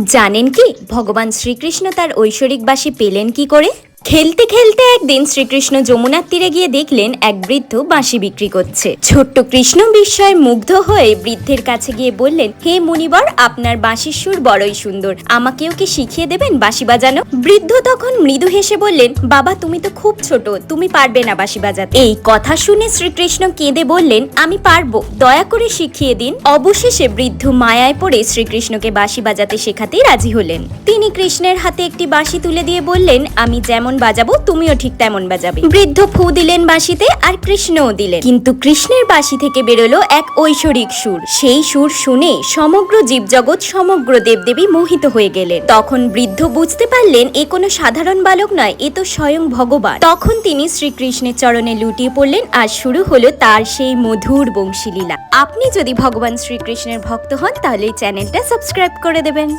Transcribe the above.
জানেন কি? ভগবান শ্রীকৃষ্ণ তার ঐশ্বরিক বাসী পেলেন কি করে? খেলতে খেলতে একদিন শ্রীকৃষ্ণ যমুনার তীরে গিয়ে দেখলেন এক বৃদ্ধ বাঁশি বিক্রি করছে। ছোট্ট কৃষ্ণ বিস্ময়ে মুগ্ধ হয়ে বৃদ্ধের কাছে গিয়ে বললেন, হে মুনিবর, আপনার বাঁশির সুর বড়ই সুন্দর। আমাকেও কি শিখিয়ে দেবেন বাঁশি বাজানো? বৃদ্ধ তখন মৃদু হেসে বললেন, বাবা, তুমি তো খুব ছোট, তুমি পারবে না বাঁশি বাজাতে। এই কথা শুনে শ্রীকৃষ্ণ কেঁদে বললেন, আমি পারব। দয়া করে শিখিয়ে দিন। অবশেষে বৃদ্ধ মায়ায় পড়ে শ্রীকৃষ্ণকে বাঁশি বাজাতে শেখাতে রাজি হলেন। তিনি কৃষ্ণের হাতে একটি বাঁশি তুলে দিয়ে বললেন, আমি যেমন বাজাবো, তুমিও ঠিক তেমন বাজাবে। বৃদ্ধ ফু দিলেন বাঁশিতে আর কৃষ্ণও দিলেন। কিন্তু কৃষ্ণের বাঁশি থেকে বেরোলো এক ঐশ্বরিক সুর। সেই সুর শুনে সমগ্র জীবজগৎ, সমগ্র দেবদেবী মোহিত হয়ে গেলেন। তখন বৃদ্ধ বুঝতে পারলেন, এ কোনো সাধারণ বালক নয়, এ তো স্বয়ং ভগবান। তখন তিনি শ্রীকৃষ্ণের চরণে লুটিয়ে পড়লেন আর শুরু হলো তার সেই মধুর বংশীলীলা। আপনি যদি ভগবান শ্রীকৃষ্ণের ভক্ত হন, তাহলে এই চ্যানেলটা সাবস্ক্রাইব করে দেবেন।